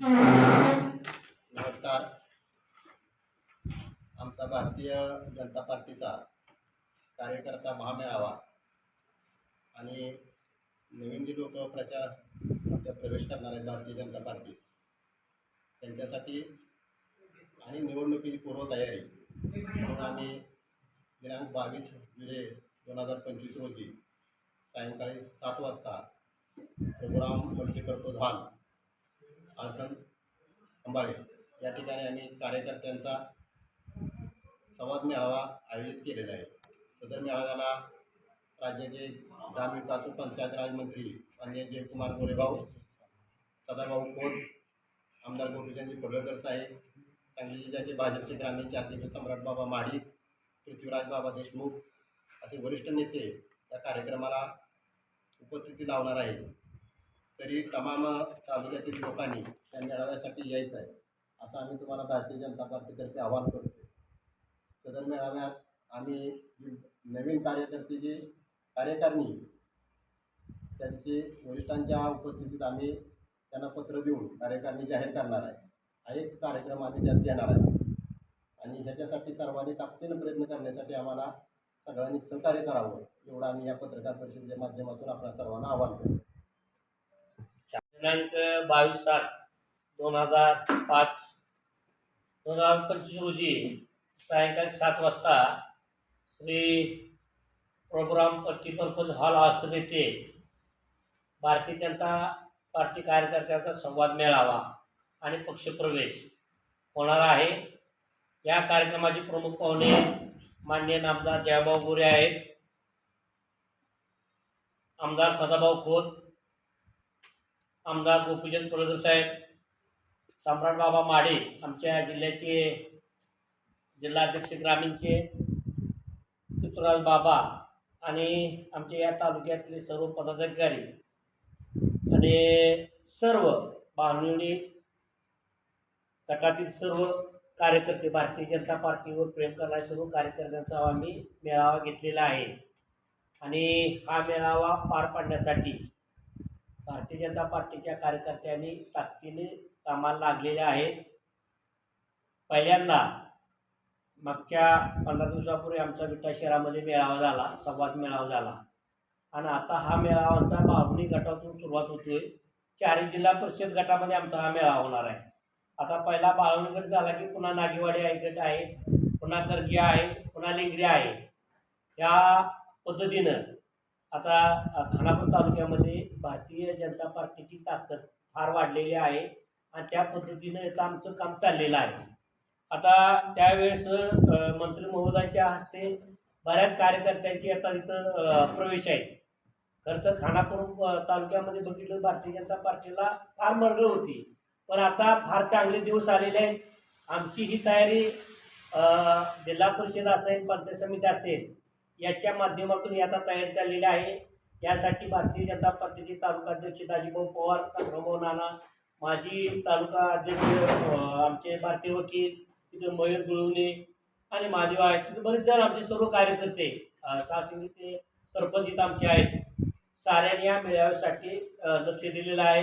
नमस्कार. आमचा भारतीय जनता पार्टीचा कार्यकर्ता महामेळावा आणि नवीन जी लोक प्रचारमध्ये प्रवेश करणार आहेत भारतीय जनता पार्टी त्यांच्यासाठी आणि निवडणुकीची पूर्वतयारी म्हणून आम्ही दिनांक बावीस जुलै दोन हजार पंचवीस रोजी सायंकाळी सात वाजता प्रोग्राम मल्टीपर्पज हॉल आसन अंबाळे. या ठिकाणी आम्ही कार्यकर्त्यांचा संवाद मेळावा आयोजित केलेला आहे. सदर मेळाव्याला राज्याचे ग्रामविकास व पंचायत राज मंत्री माननीय जयकुमार गोरेभाऊ सदाभाऊ खोत आमदार गोपीचंद पडळकर साहेब सांगली जिल्ह्याचे भाजपचे ग्रामीणचे अध्यक्ष सम्राट बाबा माडी पृथ्वीराज बाबा देशमुख असे वरिष्ठ नेते या कार्यक्रमाला उपस्थिती लावणार आहेत. तरी तमाम तालुक्यातील लोकांनी त्या मेळाव्यासाठी यायचं आहे असं आम्ही तुम्हाला भारतीय जनता पार्टीतर्फे आवाहन करतो सदर मेळाव्यात आम्ही नवीन कार्यकर्ते जे कार्यकारिणी त्यांची वरिष्ठांच्या उपस्थितीत आम्ही त्यांना पत्र देऊन कार्यकारिणी जाहीर करणार आहे. हा एक कार्यक्रम आम्ही त्यात घेणार आहे. आणि ह्याच्यासाठी सर्वांनी ताकदीनं प्रयत्न करण्यासाठी आम्हाला सगळ्यांनी सहकार्य करावं एवढं आम्ही या पत्रकार परिषदेच्या माध्यमातून आपल्या सर्वांना आवाहन करतो दिनांक बावीस सात दोन हजार पाच दोन हजार पंचवीस रोजी सायंकाळी सात वाजता श्री प्रोग्राम मल्टीपर्पज हॉल आसन येथे भारतीय जनता पार्टी कार्यकर्त्यांचा संवाद मेळावा आणि पक्षप्रवेश होणार आहे. या कार्यक्रमाचे प्रमुख पाहुणे मान्य आमदार जयभाऊ गोरे आहेत. आमदार सदाभाऊ खोत आमदार गोपीचंद पडळकर साहेब सम्राट बाबा माडे आमच्या जिल्ह्याचे जिल्हाध्यक्ष ग्रामीणचे पृथ्वीराज बाबा आणि आमच्या या तालुक्यातले सर्व पदाधिकारी आणि सर्व बांधणी गटातील सर्व कार्यकर्ते भारतीय जनता पार्टीवर प्रेम करणारे सर्व कार्यकर्त्यांचा आम्ही मेळावा घेतलेला आहे. आणि हा मेळावा पार पाडण्यासाठी भारतीय जनता पार्टीच्या कार्यकर्त्यांनी ताकदीने कामाला लागलेले आहेत. पहिल्यांदा मागच्या पंधरा दिवसापूर्वी आमचा विटा शहरामध्ये मेळावा झाला संवाद मेळावा झाला. आणि आता हा मेळावांचा बाहुणी गटातून सुरुवात होते चारही जिल्हा परिषद गटामध्ये आमचा हा मेळावा होणार आहे. आता पहिला बाळवणी गट झाला की पुन्हा नागेवाडी आहे गट आहे पुन्हा करगी आहे पुन्हा लिंगरी आहे. या पद्धतीनं आता खानापूर तालुक्यामध्ये भारतीय जनता पार्टीची ताकद फार वाढलेली आहे आणि त्या पद्धतीनं आता आमचं काम चाललेलं आहे. आता त्यावेळेस मंत्री महोदयांच्या हस्ते बऱ्याच कार्यकर्त्यांची आता तिथं प्रवेश आहे. खरं तर खानापूर तालुक्यामध्ये बघितलं भारतीय जनता पार्टीला फार मरगळ होती. पण आता फार चांगले दिवस आलेले आहेत. आमची ही तयारी जिल्हा परिषद असेल पंचायत समिती असेल याच्या माध्यमातून ही आता तयारी चाललेली आहे. यासाठी भारतीय जनता पार्टीचे तालुका अध्यक्ष दाजीभाऊ पवार संग्रामभाऊ नाना माजी तालुका अध्यक्ष आमचे भारतीय वकील तिथे मयूर गुळवणे आणि माझे आहेत तिथे बरेच जण आमचे सर्व कार्यकर्ते सासिंगीचे सरपंच इथं आमचे आहेत. साऱ्यांनी या मेळाव्यासाठी लक्ष दिलेलं आहे.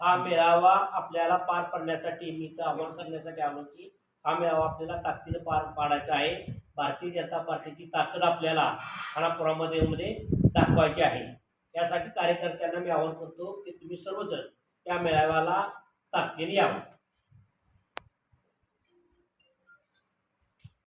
हा मेळावा आपल्याला पार पाडण्यासाठी मी इथं आवाहन करण्यासाठी आलो की हा मेळावा आपल्याला ताकदीनं पार पाडायचा आहे. भारतीय जनता पार्टीची ताकद आपल्याला खानापुरामध्ये मध्ये दाखवायचे आहे. त्यासाठी कार्यकर्त्यांना मी आवाहन करतो की तुम्ही सर्वजण त्या मेळाव्याला ताकदीने यावं.